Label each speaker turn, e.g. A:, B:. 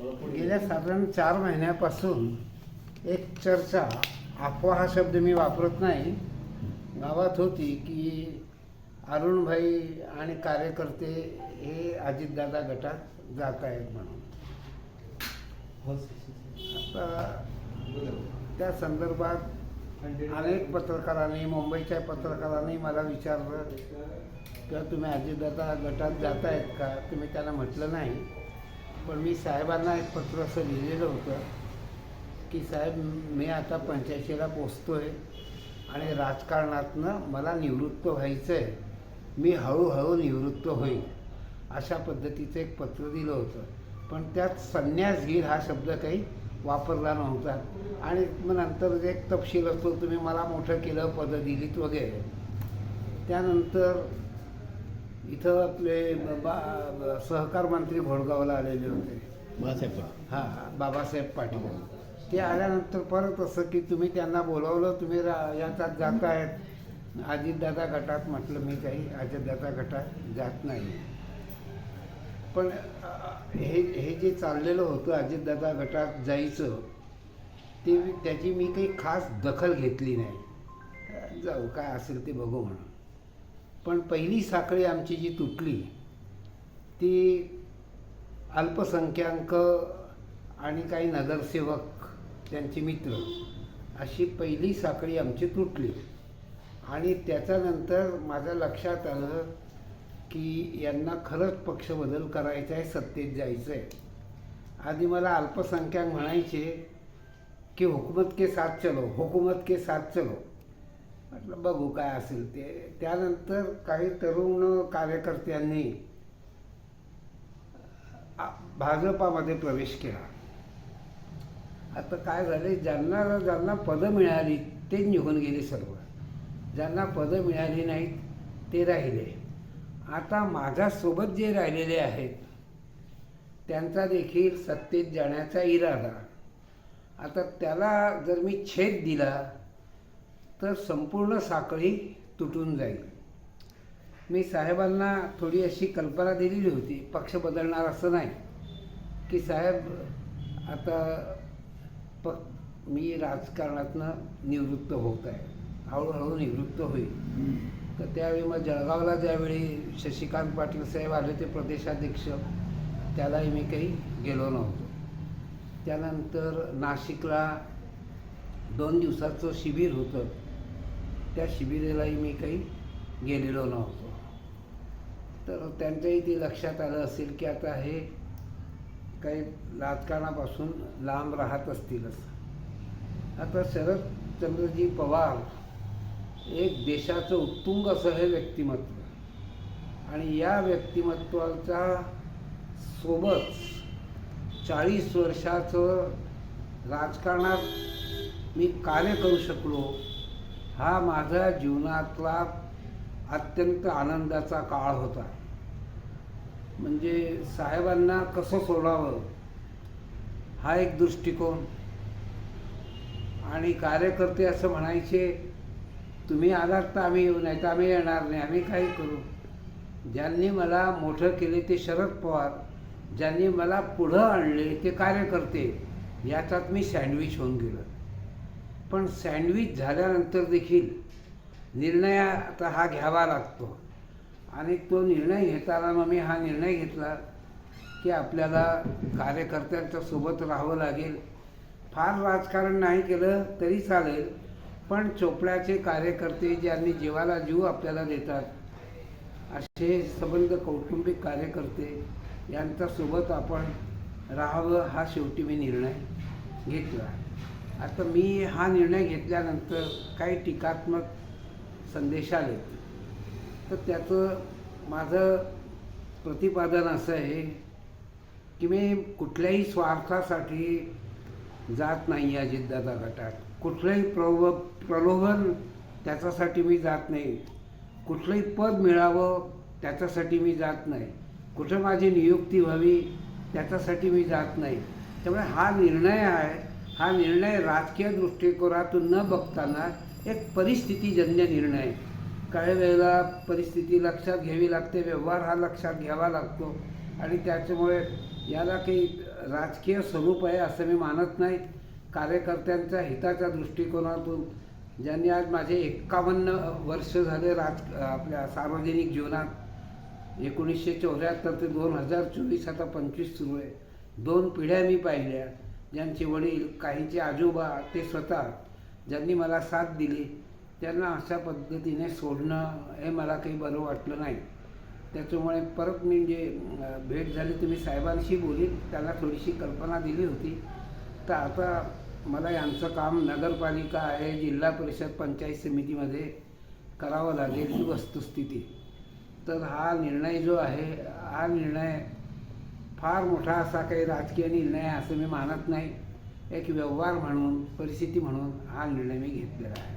A: गेल्या साधारण चार महिन्यापासून एक चर्चा अफवा हा शब्द मी वापरत नाही. गावात होती की अरुणभाई आणि कार्यकर्ते हे अजितदादा गटात जात आहेत म्हणून. आता त्या संदर्भात अनेक पत्रकारांनी मुंबईच्या पत्रकारांनी मला विचारलं किंवा तुम्ही अजितदादा गटात जात आहेत का? तुम्ही त्यांना म्हटलं नाही. पण मी साहेबांना एक पत्र असं लिहिलेलं होतं की साहेब मी आता पंच्याऐंशीला पोचतो आहे आणि राजकारणातनं मला निवृत्त व्हायचं आहे मी हळूहळू निवृत्त होईल अशा पद्धतीचं एक पत्र दिलं होतं. पण त्यात संन्यास घेईल हा शब्द काही वापरला नव्हता. आणि मग नंतर जे एक तपशील असतो तुम्ही मला मोठं केलं पदं दिलीत वगैरे. त्यानंतर इथं आपले बा सहकार मंत्री घोडगावला आलेले होते.
B: बाळासाहेब
A: हां बाबासाहेब पाटील. ते आल्यानंतर परत असं की तुम्ही त्यांना बोलवलं तुम्ही रा याच्यात जात आहेत. अजितदादा गटात म्हटलं मी काही अजितदादा गटात जात नाही. पण हे हे जे चाललेलं होतं अजितदादा गटात जायचं ते त्याची मी काही खास दखल घेतली नाही. जाऊ काय असेल ते बघू म्हणून. पण पहिली साखळी आमची जी तुटली ती अल्पसंख्याक आणि काही नगरसेवक त्यांचे मित्र अशी पहिली साखळी आमची तुटली. आणि त्याच्यानंतर माझ्या लक्षात आलं की यांना खरंच पक्ष बदल करायचा आहे सत्तेत जायचं आहे. आधी मला अल्पसंख्याक म्हणायचे की हुकूमत के साथ चलो हुकूमत के साथ चलो. म्हटलं बघू काय असेल ते. त्यानंतर काही तरुण कार्यकर्त्यांनी भाजपामध्ये प्रवेश केला. आता काय झाले ज्यांना ज्यांना पदं मिळाली ते निघून गेले सर्व. ज्यांना पदं मिळाली नाहीत ते राहिले. आता माझ्यासोबत जे राहिलेले आहेत त्यांचा देखील सत्तेत जाण्याचा इरादा. आता त्याला जर मी छेद दिला तर संपूर्ण साखळी तुटून जाईल. मी साहेबांना थोडी अशी कल्पना दिलेली होती पक्ष बदलणार असं नाही. की साहेब आता प मी राजकारणातनं निवृत्त होत आहे. हळूहळू निवृत्त होईल. तर त्यावेळी मग जळगावला ज्यावेळी शशिकांत पाटील साहेब आले ते प्रदेशाध्यक्ष त्यालाही मी काही गेलो नव्हतो. त्यानंतर नाशिकला दोन दिवसाचं शिबिर होतं. त्या शिबिरालाही मी काही गेलेलो नव्हतो. तर त्यांच्याही ते लक्षात आलं असेल की आता हे काही राजकारणापासून लांब राहत असतीलच. आता शरदचंद्रजी पवार एक देशाचं उत्तुंग असं हे व्यक्तिमत्व. आणि या व्यक्तिमत्वाच्या सोबत चाळीस वर्षाचं राजकारणात मी कार्य करू शकलो. हा माझा जीवनातला अत्यंत आनंदाचा काळ होता. म्हणजे साहेबांना कसं सोडावं? हा एक दृष्टिकोन. आणि कार्यकर्ते असं म्हणायचे तुम्ही आलात तर आम्ही येऊ नाही तर आम्ही येणार नाही आम्ही काही करू. ज्यांनी मला मोठं केले ते शरद पवार ज्यांनी मला पुढं आणले ते कार्यकर्ते याच्यात मी सँडविच होऊन गेलो. पण सँडविच झाल्यानंतर देखील निर्णय आता हा घ्यावा लागतो. आणि तो निर्णय घेताना मग मी हा निर्णय घेतला की आपल्याला कार्यकर्त्यांच्या सोबत राहावं लागेल. फार राजकारण नाही केलं तरी चालेल पण चोपड्याचे कार्यकर्ते ज्यांनी जीवाला जीव आपल्याला देतात असे संबंध कौटुंबिक कार्यकर्ते यांच्यासोबत आपण राहावं हा शेवटी मी निर्णय घेतला. आता मी हा निर्णय घेतल्यानंतर काही टीकात्मक संदेश आले तर त्याचं माझं प्रतिपादन असं आहे की मी कुठल्याही स्वार्थासाठी जात नाही अजितदादा गटात कुठलंही प्रव प्रलोभन त्याच्यासाठी मी जात नाही. कुठलंही पद मिळावं त्याच्यासाठी मी जात नाही. कुठं माझी नियुक्ती व्हावी त्याच्यासाठी मी जात नाही. त्यामुळे हा निर्णय आहे हा निर्णय राजकीय दृष्टिकोनातून न बघताना एक परिस्थितीजन्य निर्णय. आहे. काही वेळेला परिस्थिती लक्षात घ्यावी लागते व्यवहार हा लक्षात घ्यावा लागतो आणि त्याच्यामुळे याला काही राजकीय स्वरूप आहे असं मी मानत नाही. कार्यकर्त्यांच्या हिताच्या दृष्टिकोनातून ज्यांनी आज माझे एक्कावन्न वर्ष झाले राज आपल्या सार्वजनिक जीवनात एकोणीसशे चौऱ्याहत्तर ते दोन हजार चोवीस आता पंचवीस सुरू आहे. दोन पिढ्या मी पाहिल्या. ज्यांचे वडील काहींचे आजोबा ते स्वतः ज्यांनी मला साथ दिली त्यांना अशा पद्धतीने सोडणं हे मला काही बरं वाटलं नाही. त्याच्यामुळे परत मी जे भेट झाली तुम्ही साहेबांशी बोलीन त्याला थोडीशी कल्पना दिली होती. तर आता मला यांचं काम नगरपालिका आहे जिल्हा परिषद पंचायत समितीमध्ये करावं लागेल ही वस्तुस्थिती. तर हा निर्णय जो आहे हा निर्णय फार मोठा असा काही राजकीय निर्णय असं मी मानत नाही. एक व्यवहार म्हणून परिस्थिती म्हणून हा निर्णय मी घेतलेला आहे.